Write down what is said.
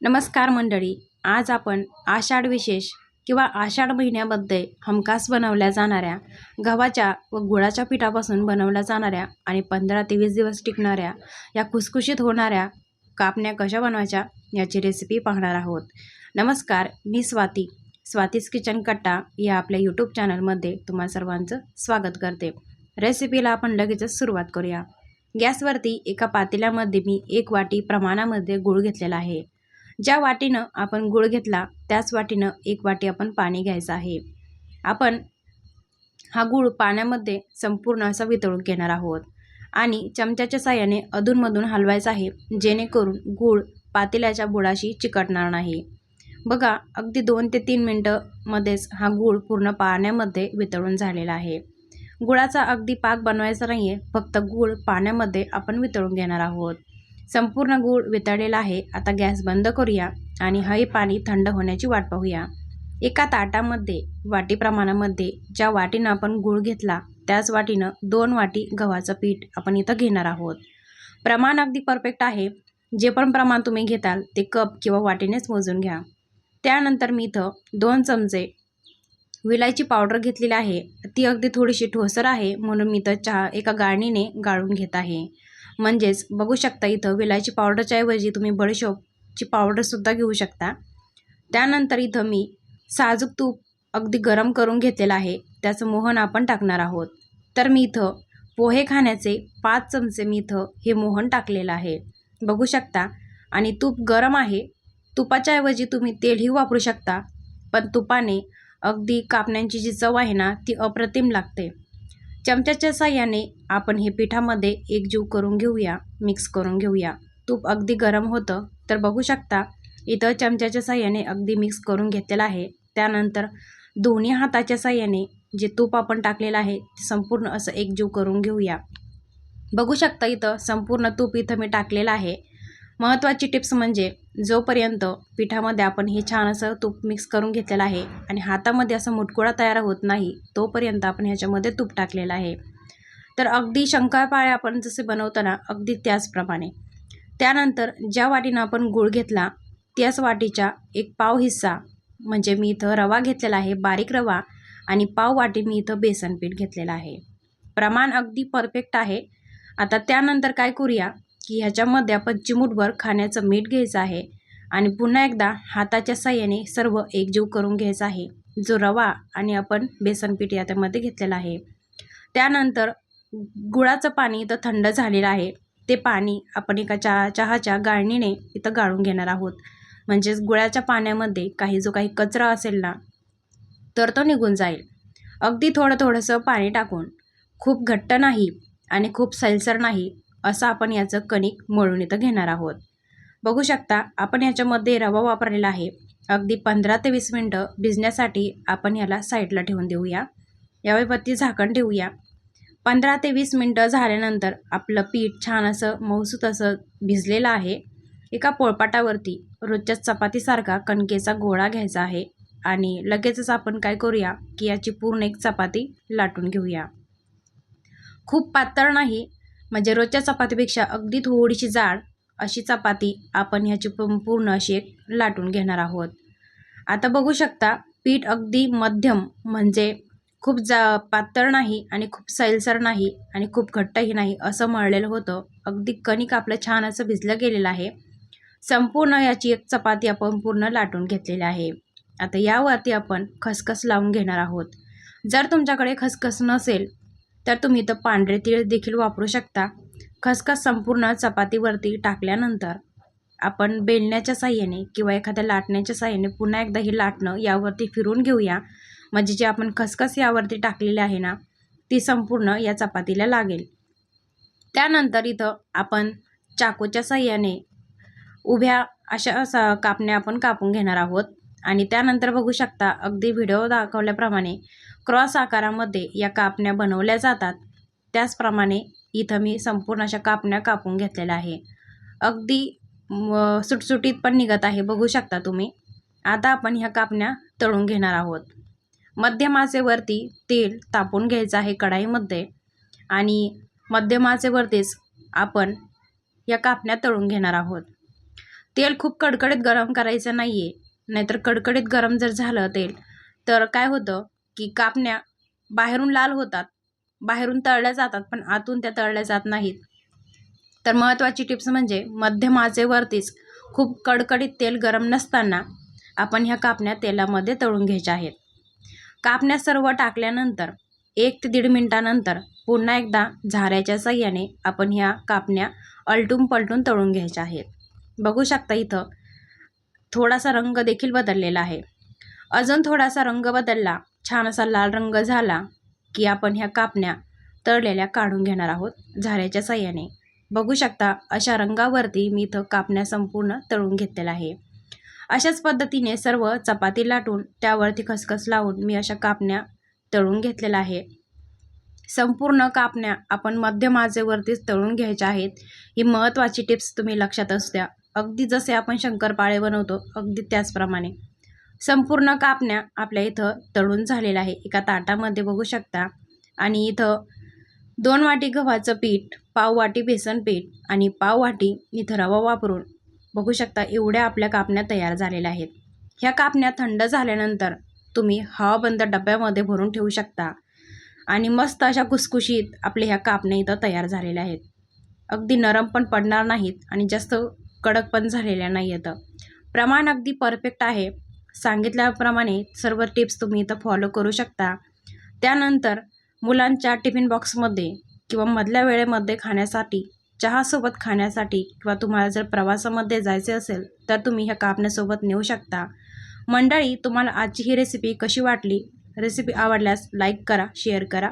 नमस्कार मंडळी आज आपण आषाढ विशेष किंवा आषाढ महिन्यामध्ये हमखास बनवल्या जाणाऱ्या गव्हाच्या व गुळाच्या पिठापासून बनवल्या जाणाऱ्या आणि पंधरा ते वीस दिवस टिकणाऱ्या या खुसखुशीत होणाऱ्या कापण्या कशा बनवायच्या याची रेसिपी पाहणार आहोत. नमस्कार मी स्वाती. स्वातीस किचन कट्टा या आपल्या यूट्यूब चॅनलमध्ये तुम्हा सर्वांचं स्वागत करते. रेसिपीला आपण लगेचच सुरुवात करूया. गॅसवरती एका पातेल्यामध्ये मी एक वाटी प्रमाणामध्ये गूळ घेतलेला आहे. ज्या वाटीनं आपण गूळ घेतला त्याच वाटीनं एक वाटी आपण पाणी घ्यायचं आहे. आपण हा गूळ पाण्यामध्ये संपूर्ण असा वितळून घेणार आहोत. आणि चमच्याच्या साह्याने अधूनमधून हलवायचा आहे जेणेकरून गूळ पातेल्याच्या बुडाशी चिकटणार नाही. बघा अगदी दोन ते तीन मिनटंमध्येच हा गूळ पूर्ण पाण्यामध्ये वितळून झालेला आहे. गुळाचा अगदी पाक बनवायचा नाही आहे फक्त गूळ पाण्यामध्ये आपण वितळून घेणार आहोत. संपूर्ण गूळ वितळलेला आहे. आता गॅस बंद करूया आणि हे पाणी थंड होण्याची वाट पाहूया. एका ताटामध्ये वाटी प्रमाणामध्ये ज्या वाटीनं आपण गूळ घेतला त्याच वाटीनं दोन वाटी गव्हाचं पीठ आपण इथं घेणार आहोत. प्रमाण अगदी परफेक्ट आहे. जे पण प्रमाण तुम्ही घेताल ते कप किंवा वाटीनेच मोजून घ्या. त्यानंतर मी इथं दोन चमचे विलायची पावडर घेतलेली आहे. ती अगदी थोडीशी ठोसर आहे म्हणून मी तर चहा एका गाळणीने गाळून घेत आहे. म्हणजेच बघू शकता इथं विलायची पावडरच्या ऐवजी तुम्ही बडीशोपची पावडरसुद्धा घेऊ शकता. त्यानंतर इथं मी साजूक तूप अगदी गरम करून घेतलेलं आहे. त्याचं मोहन आपण टाकणार आहोत. तर मी इथं पोहे खाण्याचे पाच चमचे मी इथं हे मोहन टाकलेलं आहे. बघू शकता. आणि तूप गरम आहे. तुपाच्या ऐवजी तुम्ही तेलही वापरू शकता. पण तुपाने अगदी कापण्यांची जी चव आहे ना ती अप्रतिम लागते. चमच्याच्या साह्याने आपण हे पिठामध्ये एकजीव करून घेऊया मिक्स करून घेऊया. तूप अगदी गरम होतं तर बघू शकता इथं चमच्याच्या साह्याने अगदी मिक्स करून घेतलेलं आहे. त्यानंतर दोन्ही हाताच्या साह्याने जे तूप आपण टाकलेलं आहे ते संपूर्ण असं एकजीव करून घेऊया. बघू शकता इथं संपूर्ण तूप इथं मी टाकलेलं आहे. महत्त्वाची टिप्स म्हणजे जोपर्यंत पिठामध्ये आपण हे छान असं तूप मिक्स करून घेतलेलं आहे आणि हातामध्ये असं मुटकुळा तयार होत नाही तोपर्यंत आपण ह्याच्यामध्ये तूप टाकलेलं आहे. तर अगदी शंकरपाळे आपण जसे बनवताना अगदी त्याचप्रमाणे. त्यानंतर ज्या वाटीनं आपण गूळ घेतला त्याच वाटीच्या एक पाव हिस्सा म्हणजे मी इथं रवा घेतलेला आहे बारीक रवा आणि पाव वाटी मी इथं बेसन पीठ घेतलेलं आहे. प्रमाण अगदी परफेक्ट आहे. आता त्यानंतर काय करूया? की ह्याच्यामध्ये आपण चिमूटभर खाण्याचं मीठ घ्यायचं आहे आणि पुन्हा एकदा हाताच्या साह्याने सर्व एकजीव करून घ्यायचा आहे. जो रवा आणि आपण बेसनपीठ याच्यामध्ये घेतलेला आहे. त्यानंतर गुळाचं पाणी इथं थंड झालेलं आहे. ते पाणी आपण एका चहा चहाच्या गाळणीने इथं गाळून घेणार आहोत. म्हणजेच गुळाच्या पाण्यामध्ये काही जो काही कचरा असेल ना तर तो निघून जाईल. अगदी थोडं थोडंसं पाणी टाकून खूप घट्ट नाही आणि खूप सैलसर नाही असं आपण याचं कणिक मळून इथं घेणार आहोत. बघू शकता आपण याच्यामध्ये रवा वापरलेला आहे. अगदी पंधरा ते वीस मिनटं भिजण्यासाठी आपण याला साईडला ठेवून देऊया. यावेळी झाकण ठेवूया. पंधरा ते वीस मिनटं झाल्यानंतर आपलं पीठ छान असं मऊसूत असं भिजलेलं आहे. एका पोळपाटावरती रोजच्या चपातीसारखा कणकेचा गोळा घ्यायचा आहे आणि लगेचच आपण काय करूया की याची पूर्ण एक चपाती लाटून घेऊया. खूप पातळ नाही म्हणजे रोजच्या चपातीपेक्षा अगदी थोडीशी जाड अशी चपाती आपण ह्याची पूर्ण अशी एक लाटून घेणार आहोत. आता बघू शकता पीठ अगदी मध्यम म्हणजे खूप जा पातळ नाही आणि खूप सैलसर नाही आणि खूप घट्टही नाही असं मळलेलं होतं. अगदी कणिक आपलं छान असं भिजलं गेलेलं आहे. संपूर्ण याची एक चपाती आपण पूर्ण लाटून घेतलेली आहे. आता यावरती आपण खसखस लावून घेणार आहोत. जर तुमच्याकडे खसखस नसेल तर तुम्ही इथं पांढरे तीळ देखील वापरू शकता. खसखस संपूर्ण चपातीवरती टाकल्यानंतर आपण बेलण्याच्या साह्याने किंवा एखाद्या लाटण्याच्या साह्याने पुन्हा एकदा हे लाटणं यावरती फिरून घेऊया. म्हणजे जे आपण खसखस यावरती टाकलेली आहे ना ती संपूर्ण या चपातीला लागेल. त्यानंतर इथं आपण चाकूच्या साह्याने उभ्या अशा कापण्या आपण कापून घेणार आहोत. आणि त्यानंतर बघू शकता अगदी व्हिडिओ दाखवल्याप्रमाणे क्रॉस आकारामध्ये या कापण्या बनवल्या जातात. त्याचप्रमाणे इथं मी संपूर्ण अशा कापण्या कापून घेतलेल्या आहे. अगदी सुटसुटीत पण निघत आहे बघू शकता तुम्ही. आता आपण ह्या कापण्या तळून घेणार आहोत. मध्यम आचेवरती तेल तापून घ्यायचं आहे कढाईमध्ये आणि मध्यम आचेवरतीच आपण या कापण्या तळून घेणार आहोत. तेल खूप कडकडीत गरम करायचं नाही आहे नाहीतर कडकडीत गरम जर झालं तेल तर काय होतं की कापण्या बाहेरून लाल होतात बाहेरून तळल्या जातात पण आतून त्या तळल्या जात नाहीत. तर महत्त्वाची टिप्स म्हणजे मध्यम आचेवरतीच खूप कडकडीत तेल गरम नसताना आपण ह्या कापण्या तेलामध्ये तळून घ्यायच्या आहेत. कापण्या सर्व टाकल्यानंतर एक ते दीड मिनटानंतर पुन्हा एकदा झाऱ्याच्या साह्याने आपण ह्या कापण्या अलटून पलटून तळून घ्यायच्या आहेत. बघू शकता इथं थोडासा रंग देखील बदललेला आहे. अजून थोडासा रंग बदलला छान असा लाल रंग झाला की आपण ह्या कापण्या तळलेल्या काढून घेणार आहोत झाऱ्याच्या साह्याने. बघू शकता अशा रंगावरती मी इथं कापण्या संपूर्ण तळून घेतलेला आहे. अशाच पद्धतीने सर्व चपाती लाटून त्यावरती खसखस लावून मी अशा कापण्या तळून घेतलेल्या आहे. संपूर्ण कापण्या आपण मध्यमाजेवरतीच तळून घ्यायच्या आहेत. ही महत्त्वाची टिप्स तुम्ही लक्षात असत्या अगदी जसे आपण शंकरपाळे बनवतो अगदी त्याचप्रमाणे. संपूर्ण कापण्या आपल्या इथं तळून झालेल्या आहे. एका ताटामध्ये बघू शकता. आणि इथं दोन वाटी गव्हाचं पीठ पाव वाटी बेसन पीठ आणि पाव वाटी इथं रवा वापरून बघू शकता एवढ्या आपल्या कापण्या तयार झालेल्या आहेत. ह्या कापण्या थंड झाल्यानंतर तुम्ही हवाबंद डब्यामध्ये भरून ठेवू शकता. आणि मस्त अशा कुसकुशीत आपल्या ह्या कापण्या इथं तयार झालेल्या आहेत. अगदी नरम पण पडणार नाहीत आणि जास्त कडक पण झालेल्या नाही आहेत. प्रमाण अगदी परफेक्ट आहे. सांगितल्याप्रमाणे सर्व टिप्स तुम्ही इथं फॉलो करू शकता. त्यानंतर मुलांच्या टिफिन बॉक्समध्ये किंवा मधल्या वेळेमध्ये खाण्यासाठी चहासोबत खाण्यासाठी किंवा तुम्हाला जर प्रवासामध्ये जायचे असेल तर तुम्ही ह्या कापण्यासोबत नेऊ शकता. मंडळी तुम्हाला आजची ही रेसिपी कशी वाटली? रेसिपी आवडल्यास लाईक करा शेअर करा.